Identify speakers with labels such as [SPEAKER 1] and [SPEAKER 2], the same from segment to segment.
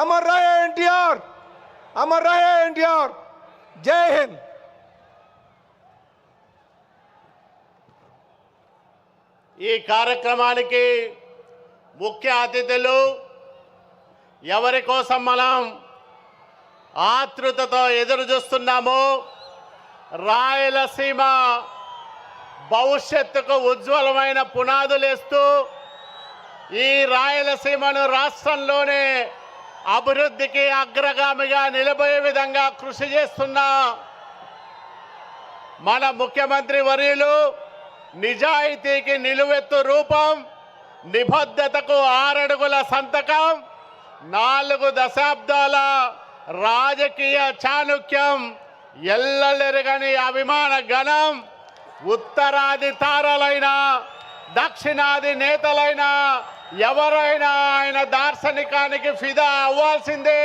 [SPEAKER 1] అమర్ రాయ ఎన్టీఆర్. అమర్ రాయ ఎన్టీఆర్. జై హింద్.
[SPEAKER 2] ఈ కార్యక్రమానికి ముఖ్య అతిథులు ఎవరి కోసం మనం ఆతృతతో ఎదురు చూస్తున్నాము రాయలసీమ భవిష్యత్తుకు ఉజ్వలమైన పునాదులేస్తూ ఈ రాయలసీమను రాష్ట్రంలోనే అభివృద్ధికి అగ్రగామిగా నిలబోయే విధంగా కృషి చేస్తున్న మన ముఖ్యమంత్రి వర్యులు నిజాయితీకి నిలువెత్తు రూపం నిబద్ధతకు ఆరడుగుల సంతకం నాలుగు దశాబ్దాల రాజకీయ చాణుక్యం ఎల్లెరగని అభిమాన గణం ఉత్తరాది తారలైన దక్షిణాది నేతలైన ఎవరైనా ఆయన దార్శనికానికి ఫిదా అవ్వాల్సిందే.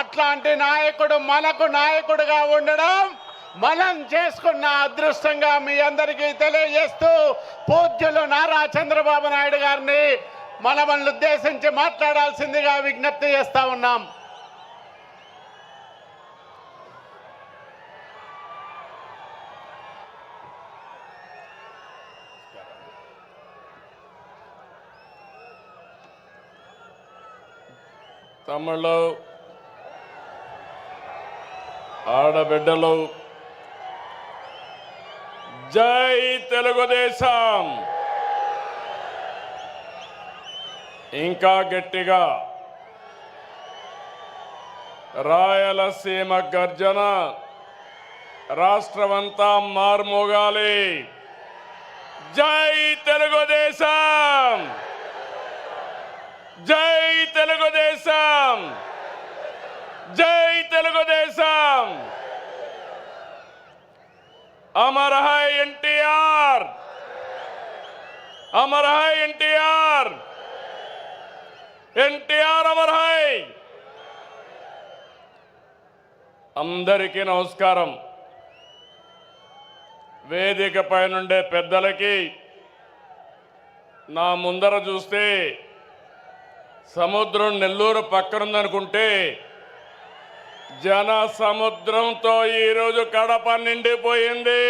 [SPEAKER 2] అట్లాంటి నాయకుడు మనకు నాయకుడుగా ఉండడం మనం చేసుకున్న అదృష్టంగా మీ అందరికీ తెలియజేస్తూ పూజ్యులు నారా చంద్రబాబు నాయుడు గారిని మనల్ని ఉద్దేశించి మాట్లాడాల్సిందిగా విజ్ఞప్తి చేస్తా ఉన్నాం.
[SPEAKER 3] తమ్ముళ్ళు ఆడబిడ్డలు జై తెలుగుదేశం. ఇంకా గట్టిగా రాయలసీమ గర్జన రాష్ట్రమంతా మార్మోగాలి. జై తెలుగుదేశం. జై తెలుగుదేశం! జై తెలుగుదేశం! అమర్ హై ఎన్టీఆర్! అమర్ హై ఎన్టీఆర్! ఎన్టీఆర్ అమర్ హై అందరికీ నమస్కారం. వేదిక పైనుండే పెద్దలకి నా ముందర చూస్తే సముద్రం నెల్లూరు పక్కనుందనుకుంటే జన సముద్రంతో ఈరోజు కడప నిండిపోయింది.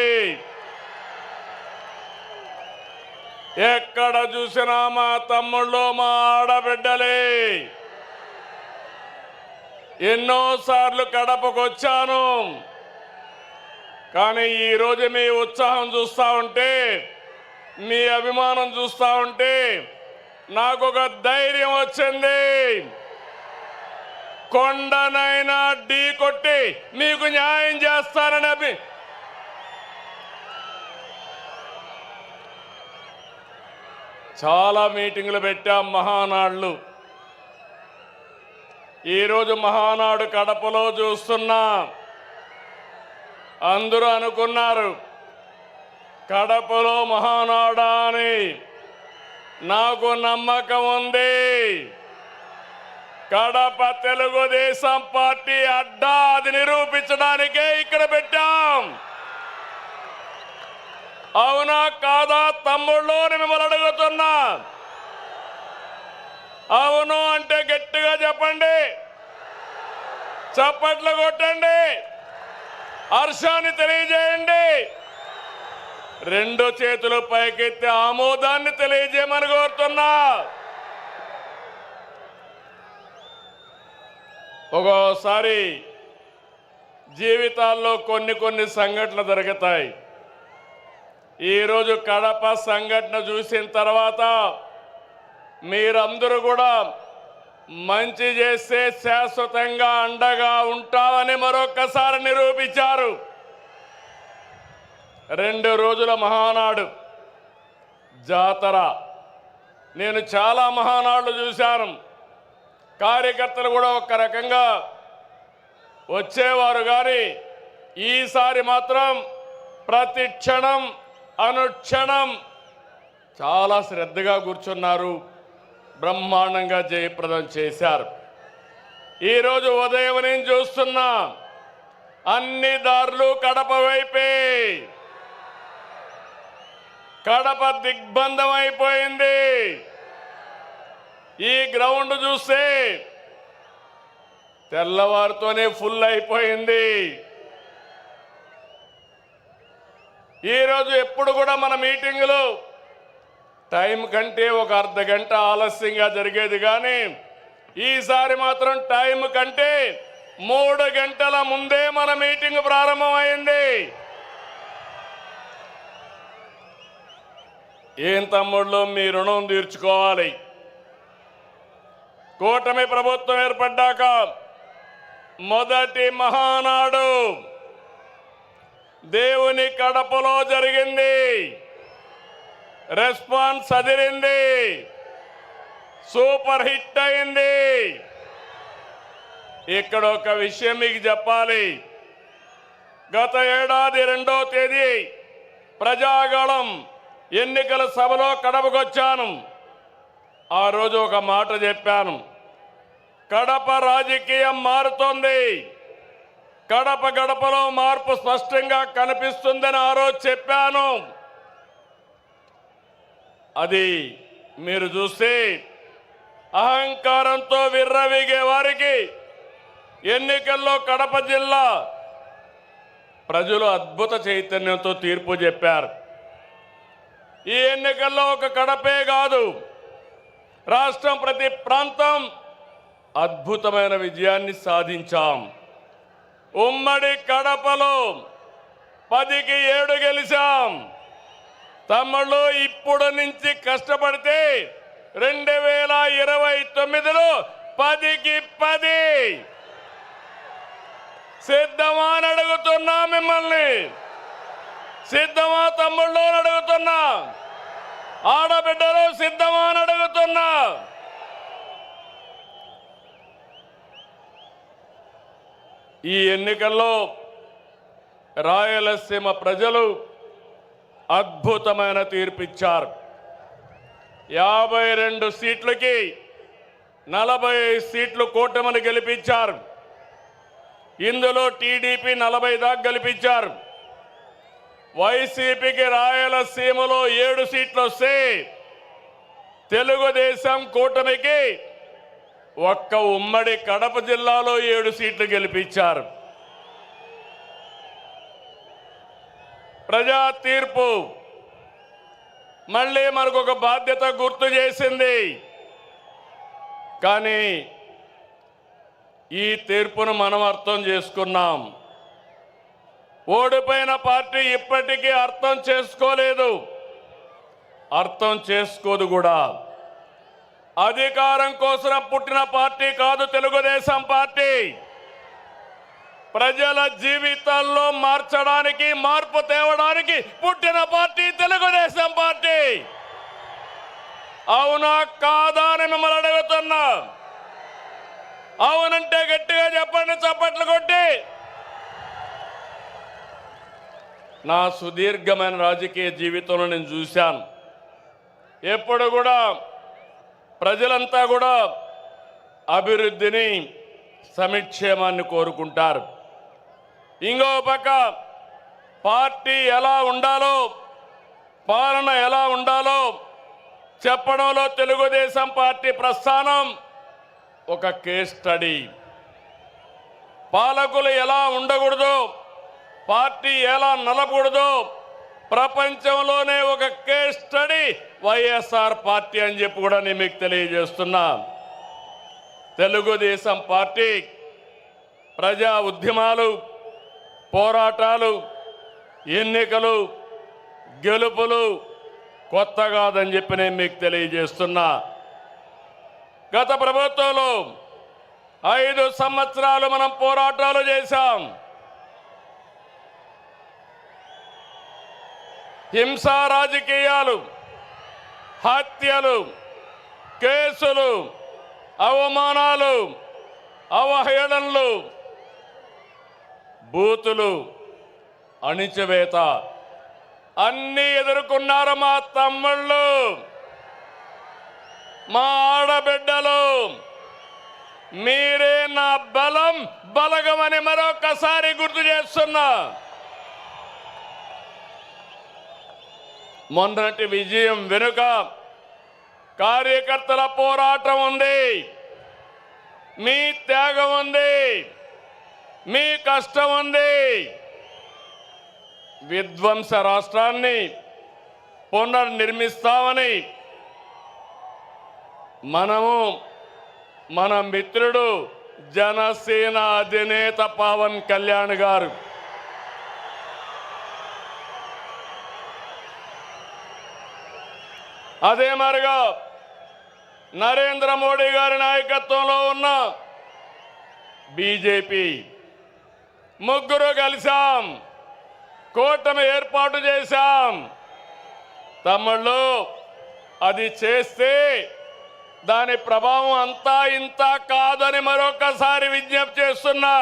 [SPEAKER 3] ఎక్కడ చూసినా మా తమ్ముళ్ళు మా ఆడబిడ్డలే. ఎన్నోసార్లు కడపకు వచ్చాను కానీ ఈరోజు మీ ఉత్సాహం చూస్తా ఉంటే మీ అభిమానం చూస్తా ఉంటే నాకు ఒక ధైర్యం వచ్చింది. కొండనైనా ఢీ కొట్టి మీకు న్యాయం చేస్తానని అభి చాలా మీటింగులు పెట్టాం మహానాళ్ళు. ఈరోజు మహానాడు కడపలో చూస్తున్నా. అందరూ అనుకున్నారు కడపలో మహానాడా అని. నాకు నమ్మకం ఉంది. కడప తెలుగుదేశం పార్టీ అడ్డా అది నిరూపించడానికే ఇక్కడ పెట్టాం. అవునా కాదా తమ్ముళ్ళు మిమ్మల్ని అడుగుతున్నా. అవును అంటే గట్టిగా చెప్పండి. చప్పట్లు కొట్టండి. హర్షాన్ని తెలియజేయండి. రెండు చేతులు పైకెత్తి ఆమోదాన్ని తెలియజేయమని కోరుతున్నా. ఒక్కోసారి జీవితాల్లో కొన్ని కొన్ని సంఘటనలు జరుగుతాయి. ఈరోజు కడప సంఘటన చూసిన తర్వాత మీరందరూ కూడా మంచి చేస్తే శాశ్వతంగా అండగా ఉంటామని మరొక్కసారి నిరూపించారు. రెండు రోజుల మహానాడు. జాతర. నేను చాలా మహానాడులు చూశాను. కార్యకర్తలు కూడా ఒక రకంగా వచ్చేవారు కానీ ఈసారి మాత్రం ప్రతి క్షణం అనుక్షణం చాలా శ్రద్ధగా కూర్చున్నారు. బ్రహ్మాండంగా జయప్రదం చేశారు. ఈరోజు ఉదయం నేను చూస్తున్నా అన్ని దారులు కడప వైపే. కడప దిగ్బంధం అయిపోయింది ఈ గ్రౌండ్ చూస్తే తెల్లవారితోనే ఫుల్ అయిపోయింది. ఈరోజు ఎప్పుడు కూడా మన మీటింగులు టైం కంటే ఒక అర్ధ గంట ఆలస్యంగా జరిగేది కానీ ఈసారి మాత్రం టైం కంటే మూడు గంటల ముందే మన మీటింగ్ ప్రారంభమైంది. ఏం తమ్ముళ్ళు మీ రుణం తీర్చుకోవాలి. కూటమి ప్రభుత్వం ఏర్పడ్డాక మొదటి మహానాడు దేవుని కడపలో జరిగింది. రెస్పాన్స్ అదిరింది. సూపర్ హిట్ అయింది. ఇక్కడ ఒక విషయం మీకు చెప్పాలి. గత ఏడాది రెండో తేదీ ప్రజాగళం ఎన్నికల సభలో కడపకొచ్చాను. ఆ రోజు ఒక మాట చెప్పాను. కడప రాజకీయం మారుతోంది. కడప గడపలో మార్పు స్పష్టంగా కనిపిస్తుందని ఆ రోజు చెప్పాను. అది మీరు చూస్తే అహంకారంతో విర్రవీగే వారికి ఎన్నికల్లో కడప జిల్లా ప్రజలు అద్భుత చైతన్యంతో తీర్పు చెప్పారు. ఈ ఎన్నికల్లో ఒక కడపే కాదు. రాష్ట్రం ప్రతి ప్రాంతం అద్భుతమైన విజయాన్ని సాధించాం. ఉమ్మడి కడపలో పదికి ఏడు గెలిచాం. తమ్ముళ్ళు ఇప్పుడు నుంచి కష్టపడితే రెండు వేల ఇరవై తొమ్మిదిలో పదికి పది. సిద్ధమా అడుగుతున్నా మిమ్మల్ని. సిద్ధమా తమ్ముళ్ళు అని అడుగుతున్నా. ఆడబిడ్డలు సిద్ధమా అని అడుగుతున్నా. ఈ ఎన్నికల్లో రాయలసీమ ప్రజలు అద్భుతమైన తీర్పిచ్చారు. యాభై రెండు సీట్లకి నలభై సీట్లు కూటమిని గెలిపించారు. ఇందులో టీడీపీ నలభై దాకా గెలిపించారు. వైసీపీకి రాయలసీమలో ఏడు సీట్లు వస్తే తెలుగుదేశం కూటమికి ఒక్క ఉమ్మడి కడప జిల్లాలో ఏడు సీట్లు గెలిపించారు. ప్రజా తీర్పు మళ్ళీ మనకు ఒక బాధ్యత గుర్తు చేసింది. కానీ ఈ తీర్పును మనం అర్థం చేసుకున్నాం. ఓడిపోయిన పార్టీ ఇప్పటికీ అర్థం చేసుకోలేదు. అర్థం చేసుకోదు కూడా. అధికారం కోసం పుట్టిన పార్టీ కాదు తెలుగుదేశం పార్టీ. ప్రజల జీవితాల్లో మార్చడానికి మార్పు తేవడానికి పుట్టిన పార్టీ తెలుగుదేశం పార్టీ. అవునా కాదా అని మిమ్మల్ని అడుగుతున్నా. అవునంటే గట్టిగా చెప్పండి చప్పట్లు కొట్టి. నా సుదీర్ఘమైన రాజకీయ జీవితంలో నేను చూశాను. ఎప్పుడు కూడా ప్రజలంతా కూడా అభివృద్ధిని సమిక్షేమాన్ని కోరుకుంటారు. ఇంకో పక్క పార్టీ ఎలా ఉండాలో పాలన ఎలా ఉండాలో చెప్పడంలో తెలుగుదేశం పార్టీ ప్రస్థానం ఒక కేస్ స్టడీ. పాలకులు ఎలా ఉండకూడదు పార్టీ ఎలా నలకూడదో ప్రపంచంలోనే ఒక కేస్ స్టడీ వైఎస్ఆర్ పార్టీ అని చెప్పి కూడా నేను మీకు తెలియజేస్తున్నా. తెలుగుదేశం పార్టీ ప్రజా ఉద్యమాలు పోరాటాలు ఎన్నికలు గెలుపులు కొత్త కాదని చెప్పి నేను మీకు తెలియజేస్తున్నా. గత ప్రభుత్వంలో ఐదు సంవత్సరాలు మనం పోరాటాలు చేశాం. హింసా రాజకీయాలు హత్యలు కేసులు అవమానాలు అవహేళనలు బూతులు అణిచివేత అన్నీ ఎదుర్కొన్నారు మా తమ్ముళ్ళు? మా ఆడబిడ్డలు మీరే నా బలం బలగమని మరొకసారి గుర్తు చేస్తున్నా. మొన్నటి విజయం వెనుక కార్యకర్తల పోరాటం ఉంది. మీ త్యాగం ఉంది. మీ కష్టం ఉంది. విధ్వంస రాష్ట్రాన్ని పునర్నిర్మిస్తామని మనము మన మిత్రుడు జనసేన అధినేత పవన్ కళ్యాణ్ గారు అదే మరిగా నరేంద్ర మోడీ గారి నాయకత్వంలో ఉన్న బీజేపీ ముగ్గురు కలిసాం కూటమి ఏర్పాటు చేశాం. తమ్ముళ్ళు అది చేస్తే దాని ప్రభావం అంతా ఇంత కాదని మరొకసారి విజ్ఞప్తి చేస్తున్నా.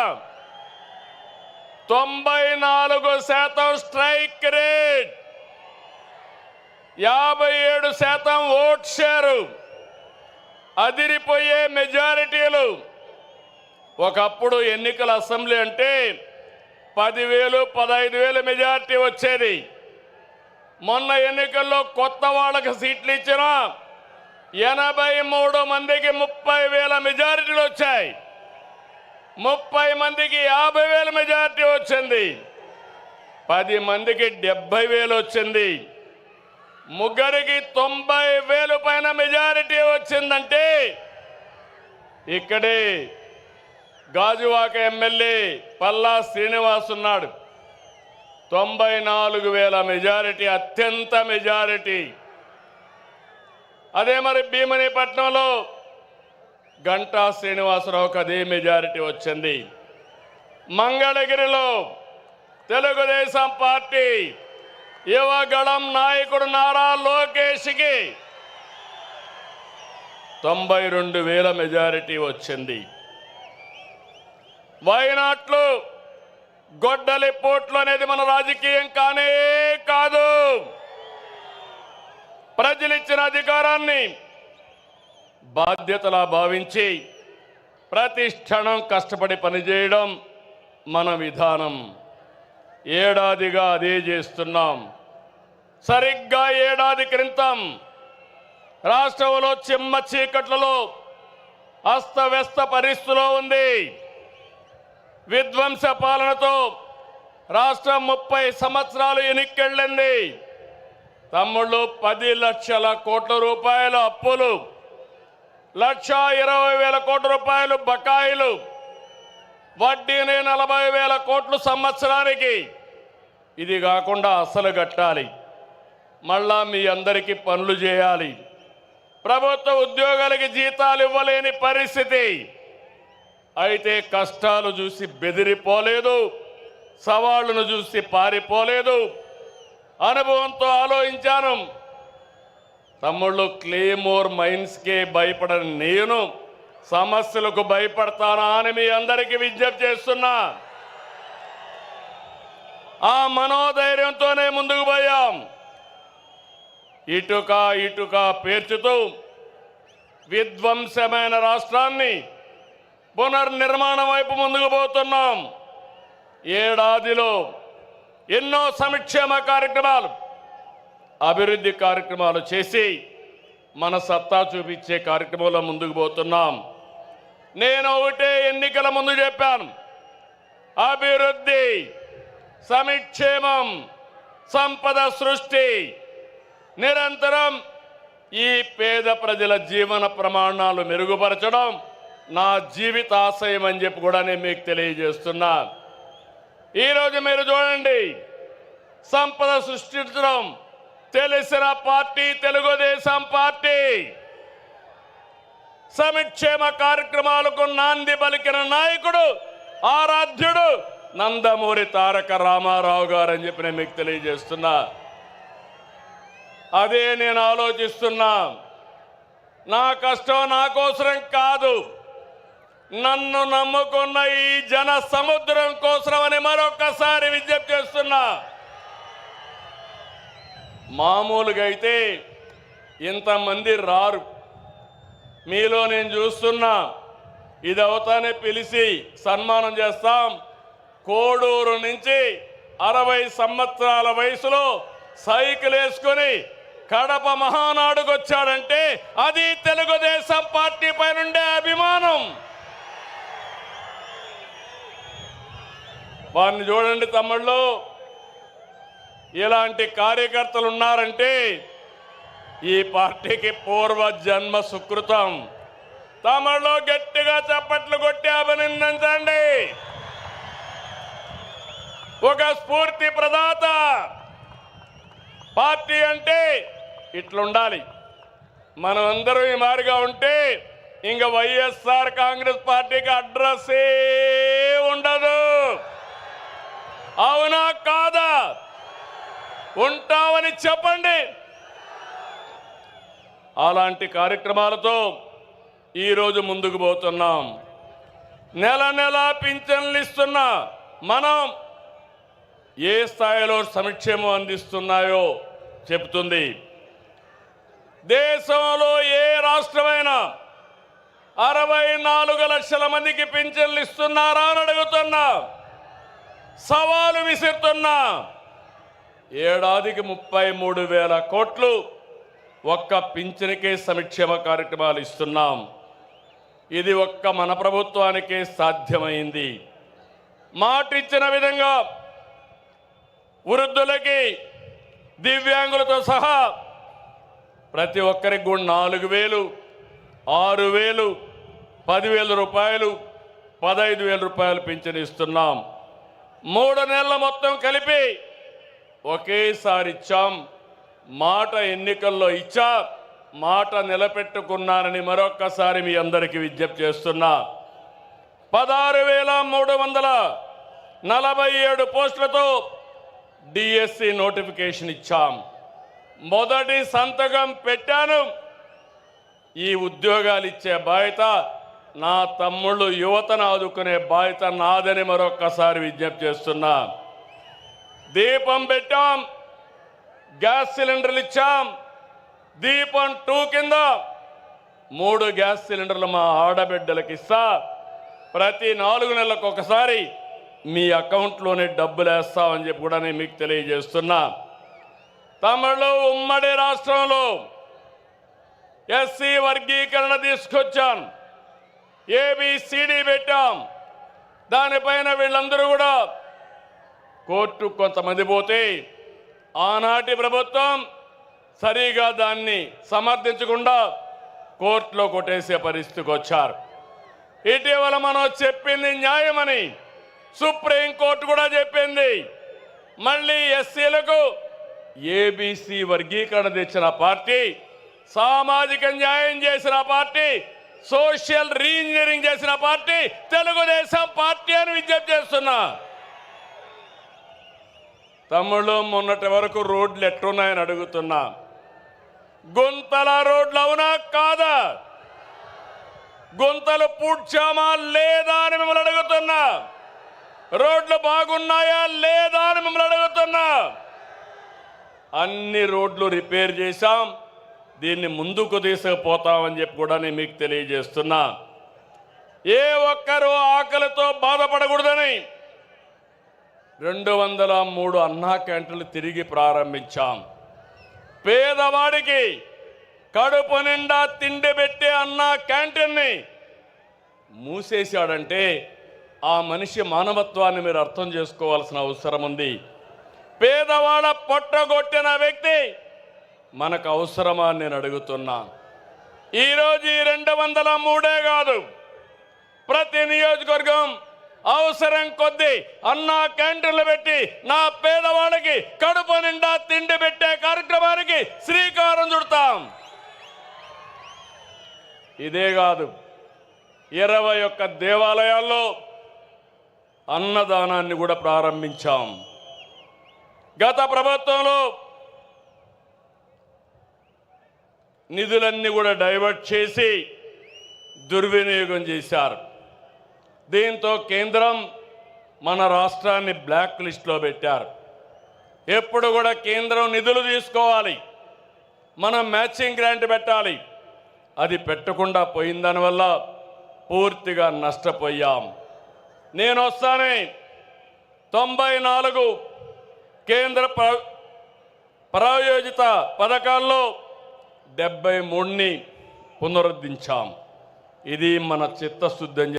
[SPEAKER 3] తొంభై నాలుగు శాతం స్ట్రైక్ రేట్ యాభై ఏడు శాతం ఓట్ షేరు. అదిరిపోయే మెజారిటీలు. ఒకప్పుడు ఎన్నికల అసెంబ్లీ అంటే పదివేలు పదహైదు వేలు మెజారిటీ వచ్చేది. మొన్న ఎన్నికల్లో కొత్త వాళ్ళకి సీట్లు ఇచ్చిన ఎనభై మూడు మందికి ముప్పై వేల మెజారిటీలు వచ్చాయి. ముప్పై మందికి యాభై వేల మెజారిటీ వచ్చింది. పది మందికి డెబ్బై వేలు వచ్చింది. ముగ్గురికి తొంభై వేలు పైన మెజారిటీ వచ్చిందంటే ఇక్కడే గాజువాక ఎమ్మెల్యే పల్లా శ్రీనివాస్ ఉన్నాడు. తొంభై నాలుగు వేల మెజారిటీ అత్యంత మెజారిటీ. అదే మరి భీమనిపట్నంలో గంటా శ్రీనివాసరావుకి అదే మెజారిటీ వచ్చింది. మంగళగిరిలో తెలుగుదేశం పార్టీ యువగళం నాయకుడు నారా లోకేష్కి తొంభై రెండు వేల మెజారిటీ వచ్చింది. వైనాట్లు గొడ్డలి పోట్లు అనేది మన రాజకీయం కానే కాదు. ప్రజలిచ్చిన అధికారాన్ని బాధ్యతలా భావించి ప్రతిష్టణం కష్టపడి పనిచేయడం మన విధానం. ఏడాదిగా అదే చేస్తున్నాం. సరిగ్గా ఏడాది క్రితం రాష్ట్రంలో చిమ్మ చీకట్లలో అస్తవ్యస్త పరిస్థితిలో ఉంది. విధ్వంస పాలనతో రాష్ట్రం ముప్పై సంవత్సరాలు ఎనిక్కెళ్ళింది. తమ్ముళ్ళు పది లక్షల కోట్ల రూపాయల అప్పులు లక్ష ఇరవై వేల కోట్ల రూపాయలు బకాయిలు వడ్డీని నలభై వేల కోట్లు సంవత్సరానికి. ఇది కాకుండా అసలు కట్టాలి. మళ్ళా మీ అందరికీ పనులు చేయాలి. ప్రభుత్వ ఉద్యోగాలకి జీతాలు ఇవ్వలేని పరిస్థితి. అయితే కష్టాలు చూసి బెదిరిపోలేదు. సవాళ్ళను చూసి పారిపోలేదు. అనుభవంతో ఆలోచించాను. తమ్ముళ్ళు క్లేమోర్ మైన్స్కే భయపడని నేను సమస్యలకు భయపడతానా అని మీ అందరికీ విజ్ఞప్తి చేస్తున్నా. ఆ మనోధైర్యంతోనే ముందుకు పోయాం. ఇటుక ఇటుక పేర్చుతూ విధ్వంసమైన రాష్ట్రాన్ని పునర్నిర్మాణం వైపు ముందుకు పోతున్నాం. ఏడాదిలో ఎన్నో సంక్షేమ కార్యక్రమాలు అభివృద్ధి కార్యక్రమాలు చేసి మన సత్తా చూపించే కార్యక్రమంలో ముందుకు పోతున్నాం. నేను ఒకటే ఎన్నికల ముందు చెప్పాను అభివృద్ధి సంక్షేమం సంపద సృష్టి నిరంతరం ఈ పేద ప్రజల జీవన ప్రమాణాలు మెరుగుపరచడం నా జీవితాశయం అని చెప్పి కూడా నేను మీకు తెలియజేస్తున్నా. ఈరోజు మీరు చూడండి సంపద సృష్టించడం తెలిసిన పార్టీ తెలుగుదేశం పార్టీ. సమిక్షేమ కార్యక్రమాలకు నాంది పలికిన నాయకుడు ఆరాధ్యుడు నందమూరి తారక రామారావు గారు అని చెప్పి నేను మీకు తెలియజేస్తున్నా. అదే నేను ఆలోచిస్తున్నా. నా కష్టం నా కోసరం కాదు. నన్ను నమ్ముకున్న ఈ జన సముద్రం కోసరం అని మరొకసారి విజ్ఞప్తి చేస్తున్నా. మామూలుగా అయితే ఇంతమంది రారు. మీలో నేను చూస్తున్నా. ఇది అవుతానే పిలిచి సన్మానం చేస్తాం. కోడూరు నుంచి అరవై సంవత్సరాల వయసులో సైకిల్ వేసుకొని కడప మహానాడుకు వచ్చాడంటే అది తెలుగుదేశం పార్టీ పైనుండే అభిమానం. వారిని చూడండి తమ్ముళ్ళు. ఇలాంటి కార్యకర్తలు ఉన్నారంటే ఈ పార్టీకి పూర్వ జన్మ సుకృతం. తమలో గట్టిగా చప్పట్లు కొట్టి అభినందించండి. ఒక స్ఫూర్తి ప్రదాత. పార్టీ అంటే ఇట్లుండాలి. మనమందరం ఈ మారిగా ఉంటే ఇంకా వైఎస్ఆర్ కాంగ్రెస్ పార్టీకి అడ్రస్సే ఉండదు. అవునా కాదా? ఉంటామని చెప్పండి. అలాంటి కార్యక్రమాలతో ఈరోజు ముందుకు పోతున్నాం. నెల నెల పింఛన్లు ఇస్తున్న మనం ఏ స్థాయిలో సంక్షేమం అందిస్తున్నాయో చెబుతుంది. దేశంలో ఏ రాష్ట్రమైనా అరవై నాలుగు లక్షల మందికి పింఛన్లు ఇస్తున్నారా అని అడుగుతున్నా. సవాలు విసురుతున్నా. ఏడాదికి ముప్పై మూడు వేల కోట్లు ఒక్క పింఛన్కే సంక్షేమ కార్యక్రమాలు ఇస్తున్నాం. ఇది ఒక్క మన ప్రభుత్వానికే సాధ్యమైంది. మాటిచ్చిన విధంగా వృద్ధులకి దివ్యాంగులతో సహా ప్రతి ఒక్కరికి కూడా నాలుగు వేలు ఆరు వేలు పదివేల రూపాయలు పదహైదు వేల రూపాయలు పింఛన్ ఇస్తున్నాం. మూడు నెలల మొత్తం కలిపి ఒకేసారి ఇచ్చాం. మాట ఎన్నికల్లో ఇచ్చా మాట నిలబెట్టుకున్నానని మరొక్కసారి మీ అందరికీ విజ్ఞప్తి చేస్తున్నా. పదహారు వేల మూడు వందల నలభై ఏడు పోస్టులతో డిఎస్సి నోటిఫికేషన్ ఇచ్చాం. మొదటి సంతకం పెట్టాను. ఈ ఉద్యోగాలు ఇచ్చే బాధ్యత నా తమ్ముళ్ళు యువతను ఆదుకునే బాధ్యత నాదని మరొక్కసారి విజ్ఞప్తి చేస్తున్నా. దీపం పెట్టాం. గ్యాస్ సిలిండర్లు ఇచ్చాం. దీపం టూ కింద మూడు గ్యాస్ సిలిండర్లు మా ఆడబిడ్డలకు ఇస్తా. ప్రతి నాలుగు నెలలకు ఒకసారి మీ అకౌంట్లోనే డబ్బులు వేస్తామని చెప్పి కూడా నేను మీకు తెలియజేస్తున్నా. తమిళ ఉమ్మడి రాష్ట్రంలో ఎస్సీ వర్గీకరణ తీసుకొచ్చాం. ఏబిసిడి పెట్టాం. దానిపైన వీళ్ళందరూ కూడా కోర్టు కొంతమంది పోతే ఆనాటి ప్రభుత్వం సరిగా దాన్ని సమర్థించకుండా కోర్టులో కొట్టేసే పరిస్థితికి వచ్చారు. ఇటీవల మనం చెప్పింది న్యాయమని సుప్రీంకోర్టు కూడా చెప్పింది. మళ్ళీ ఎస్సీలకు ఏబీసీ వర్గీకరణ తెచ్చిన పార్టీ సామాజిక న్యాయం చేసిన పార్టీ సోషల్ రీఇంజనీరింగ్ చేసిన పార్టీ తెలుగుదేశం పార్టీ అని విజ్ఞప్తి చేస్తున్నా. తమిళ మొన్నటి వరకు రోడ్లు ఎట్టున్నాయని అడుగుతున్నా. గుంతల రోడ్లు అవునా కాదా? గుంతలు పూడ్చామా లేదా అని మిమ్మల్ని అడుగుతున్నా. రోడ్లు బాగున్నాయా లేదా అని మిమ్మల్ని అడుగుతున్నా. అన్ని రోడ్లు రిపేర్ చేశాం. దీన్ని ముందుకు తీసుకుపోతామని చెప్పి కూడా నేను మీకు తెలియజేస్తున్నా. ఏ ఒక్కరూ ఆకలితో బాధపడకూడదని రెండు వందల మూడు అన్నా క్యాంటీన్లు తిరిగి ప్రారంభించాం. పేదవాడికి కడుపు నిండా తిండి పెట్టే అన్నా క్యాంటీన్ని మూసేశాడంటే ఆ మనిషి మానవత్వాన్ని మీరు అర్థం చేసుకోవాల్సిన అవసరం ఉంది. పేదవాడ పొట్టగొట్టిన వ్యక్తి మనకు అవసరమా నేను అడుగుతున్నా. ఈరోజు ఈ రెండు వందల మూడే కాదు. ప్రతి నియోజకవర్గం అవసరం కొద్దీ అన్నా క్యాంటీన్లు పెట్టి నా పేదవాళ్ళకి కడుపు నిండా తిండి పెట్టే కార్యక్రమానికి శ్రీకారం చుడతాం. ఇదే కాదు ఇరవై ఒక్క దేవాలయాల్లో అన్నదానాన్ని కూడా ప్రారంభించాం. గత ప్రభుత్వంలో నిధులన్నీ కూడా డైవర్ట్ చేసి దుర్వినియోగం చేశారు. దీంతో కేంద్రం మన రాష్ట్రాన్ని బ్లాక్ లిస్ట్లో పెట్టారు. ఎప్పుడు కూడా కేంద్రం నిధులు తీసుకోవాలి. మనం మ్యాచింగ్ గ్రాంట్ పెట్టాలి. అది పెట్టకుండా పోయిన దానివల్ల పూర్తిగా నష్టపోయాం. నేను వస్తానే తొంభై నాలుగు కేంద్ర ప్ర- ప్రాయోజిత పథకాల్లో డెబ్బై మూడుని పునరుద్ధరించాం ఇది మన చిత్తశుద్ధి